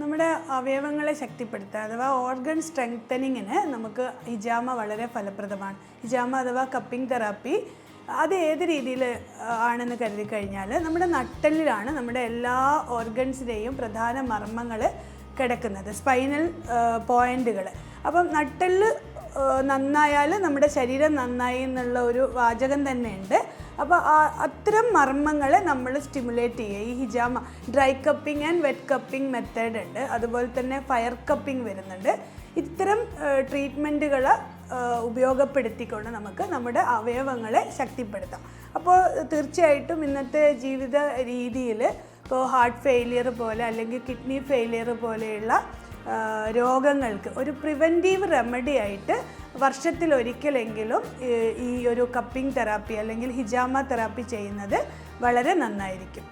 നമ്മുടെ അവയവങ്ങളെ ശക്തിപ്പെടുത്തുക അഥവാ ഓർഗൻ സ്ട്രെങ്തനിങ്ങിന് നമുക്ക് ഹിജാമ വളരെ ഫലപ്രദമാണ്. ഹിജാമ അഥവാ കപ്പിംഗ് തെറാപ്പി അത് ഏത് രീതിയിൽ ആണെന്ന് കരുതി കഴിഞ്ഞാൽ നമ്മുടെ നട്ടലിലാണ് നമ്മുടെ എല്ലാ ഓർഗൻസിന്റെയും പ്രധാന മർമ്മങ്ങൾ കിടക്കുന്നത് സ്പൈനൽ പോയിന്റുകൾ അപ്പം നട്ടൽ നന്നായാൽ നമ്മുടെ ശരീരം നന്നായി എന്നുള്ള ഒരു വാചകം തന്നെയുണ്ട്. അപ്പോൾ അത്തരം മർമ്മങ്ങളെ നമ്മൾ സ്റ്റിമുലേറ്റ് ചെയ്യുക. ഈ ഹിജാമ dry cupping and wet cupping method ഉണ്ട്. അതുപോലെ തന്നെ ഫയർ കപ്പിംഗ് വരുന്നുണ്ട്. ഇത്തരം ട്രീറ്റ്മെന്റുകൾ ഉപയോഗപ്പെടുത്തിക്കൊണ്ട് നമുക്ക് നമ്മുടെ അവയവങ്ങളെ ശക്തിപ്പെടുത്താം. അപ്പോൾ തീർച്ചയായിട്ടും ഇന്നത്തെ ജീവിത രീതിയിൽ ഇപ്പോൾ ഹാർട്ട് ഫെയിലിയർ പോലെ അല്ലെങ്കിൽ കിഡ്നി ഫെയിലിയർ പോലെയുള്ള രോഗങ്ങൾക്ക് ഒരു പ്രിവെന്റീവ് റെമഡി ആയിട്ട് വർഷത്തിൽ ഒരിക്കലെങ്കിലും ഈ ഒരു കപ്പിംഗ് തെറാപ്പി അല്ലെങ്കിൽ ഹിജാമ തെറാപ്പി ചെയ്യുന്നത് വളരെ നന്നായിരിക്കും.